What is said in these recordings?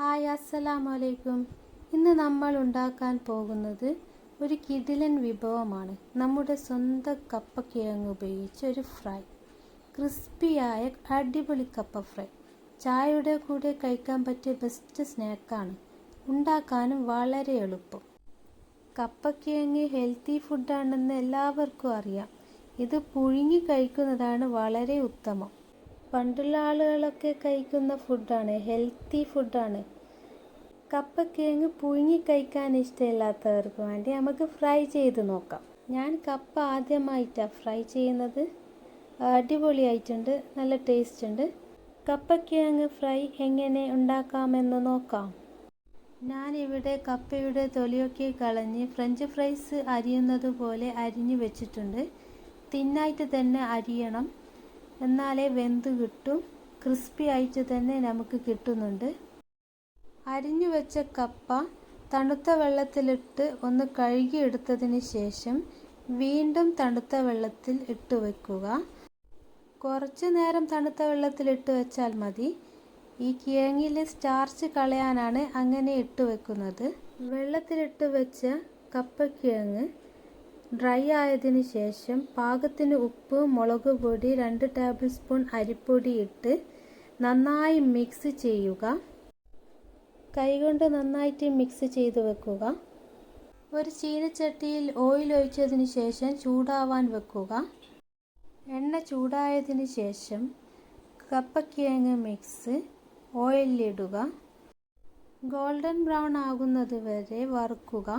Hi അസ്സലാമു അലൈക്കും ഇന്ന് നമ്മൾ ഉണ്ടാക്കാൻ പോകുന്നത് ഒരു കിടിലൻ വിഭവമാണ്. നമ്മുടെ സ്വന്തം കപ്പക്കിഴങ്ങ് ഉപയോഗിച്ച് ഒരു ഫ്രൈ. ക്രിസ്പിയായ അടിപൊളി കപ്പ ഫ്രൈ. ചായയുടെ കൂടെ കഴിക്കാൻ പറ്റിയ ബെസ്റ്റ് സ്നാക്കാണ് ഉണ്ടാക്കാനും വളരെ എളുപ്പം. കപ്പക്കിഴങ്ങ് ഹെൽത്തി ഫുഡാണെന്ന് എല്ലാവർക്കും അറിയാം. ഇത് പുഴുങ്ങി കഴിക്കുന്നതാണ് വളരെ ഉത്തമം. പണ്ടുള്ള ആളുകളൊക്കെ കഴിക്കുന്ന ഫുഡാണ് ഹെൽത്തി ഫുഡാണ് കപ്പ കിഴങ്ങ് പുഴുങ്ങി കഴിക്കാൻ ഇഷ്ടമില്ലാത്തവർക്ക് വേണ്ടി നമുക്ക് ഫ്രൈ ചെയ്ത് നോക്കാം. ഞാൻ കപ്പ ആദ്യമായിട്ടാണ് ഫ്രൈ ചെയ്യുന്നത്. അടിപൊളിയായിട്ടുണ്ട് നല്ല ടേസ്റ്റ് ഉണ്ട്. കപ്പക്കിഴങ്ങ് ഫ്രൈ എങ്ങനെ ഉണ്ടാക്കാമെന്ന് നോക്കാം. ഞാനിവിടെ കപ്പയുടെ തൊലിയൊക്കെ കളഞ്ഞ് ഫ്രഞ്ച് ഫ്രൈസ് അരിയുന്നത് പോലെ അരിഞ്ഞു വെച്ചിട്ടുണ്ട്. തിന്നായിട്ട് തന്നെ അരിയണം. എന്നാലേ വെന്ത് കിട്ടും. ക്രിസ്പി ആയിട്ട് തന്നെ നമുക്ക് കിട്ടുന്നുണ്ട്. അരിഞ്ഞു വെച്ച കപ്പ തണുത്ത വെള്ളത്തിലിട്ട് ഒന്ന് കഴുകിയെടുത്തതിന് ശേഷം വീണ്ടും തണുത്ത വെള്ളത്തിൽ ഇട്ട് വെക്കുക. കുറച്ച് നേരം തണുത്ത വെള്ളത്തിൽ ഇട്ട് വെച്ചാൽ മതി. ഈ കിഴങ്ങിലെ സ്റ്റാർച്ച് കളയാനാണ് അങ്ങനെ ഇട്ട് വെക്കുന്നത്. വെള്ളത്തിലിട്ട് വെച്ച കപ്പക്കിഴങ്ങ് ഡ്രൈ ആയതിന് ശേഷം പാകത്തിന് ഉപ്പ് മുളക് പൊടി രണ്ട് ടേബിൾ സ്പൂൺ അരിപ്പൊടി ഇട്ട് നന്നായി മിക്സ് ചെയ്യുക. കൈകൊണ്ട് നന്നായിട്ട് മിക്സ് ചെയ്ത് വെക്കുക. ഒരു ചീനച്ചട്ടിയിൽ ഓയിൽ ഒഴിച്ചതിന് ശേഷം ചൂടാവാൻ വെക്കുക. എണ്ണ ചൂടായതിന് ശേഷം കപ്പക്കിഴങ്ങ് മിക്സ് ഓയിലിടുക ഗോൾഡൻ ബ്രൗൺ ആകുന്നത് വരെ വറുക്കുക.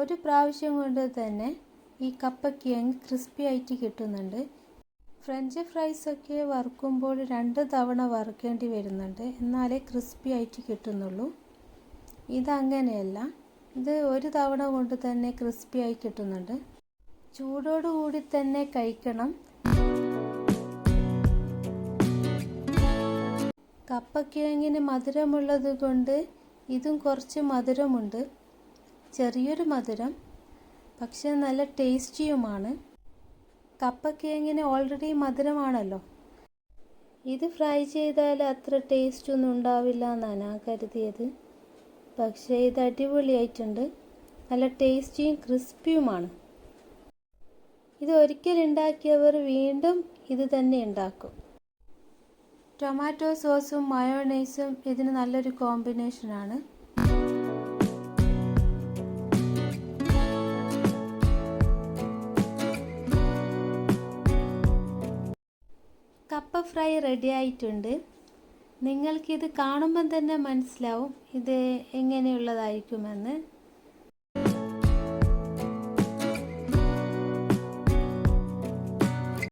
ഒരു പ്രാവശ്യം കൊണ്ട് തന്നെ ഈ കപ്പക്കിഴങ്ങ് ക്രിസ്പി ആയിട്ട് കിട്ടുന്നുണ്ട്. ഫ്രഞ്ച് ഫ്രൈസൊക്കെ വറുക്കുമ്പോൾ രണ്ട് തവണ വറുക്കേണ്ടി വരുന്നുണ്ട്. എന്നാലേ ക്രിസ്പി ആയിട്ട് കിട്ടുന്നുള്ളൂ. ഇതങ്ങനെയല്ല ഇത് ഒരു തവണ കൊണ്ട് തന്നെ ക്രിസ്പി ആയി കിട്ടുന്നുണ്ട്. ചൂടോടുകൂടി തന്നെ കഴിക്കണം. കപ്പക്കിഴങ്ങിന് മധുരമുള്ളത് കൊണ്ട് ഇതും കുറച്ച് മധുരമുണ്ട്. ചെറിയൊരു മധുരം പക്ഷെ നല്ല ടേസ്റ്റിയുമാണ്. കപ്പക്കിഴങ്ങിന് ഓൾറെഡി മധുരമാണല്ലോ. ഇത് ഫ്രൈ ചെയ്താൽ അത്ര ടേസ്റ്റ് ഒന്നും ഉണ്ടാവില്ല എന്നാണ് ഞാൻ കരുതിയത്. പക്ഷേ ഇത് അടിപൊളിയായിട്ടുണ്ട്. നല്ല ടേസ്റ്റിയും ക്രിസ്പിയുമാണ്. ഇത് ഒരിക്കൽ ഉണ്ടാക്കിയവർ വീണ്ടും ഇത് തന്നെ ഉണ്ടാക്കും. ടൊമാറ്റോ സോസും മയോണൈസും ഇതിന് നല്ലൊരു കോമ്പിനേഷനാണ്. ഫ്രൈ റെഡി ആയിട്ടുണ്ട്. നിങ്ങൾക്കിത് കാണുമ്പം തന്നെ മനസ്സിലാവും ഇത് എങ്ങനെയുള്ളതായിരിക്കുമെന്ന്.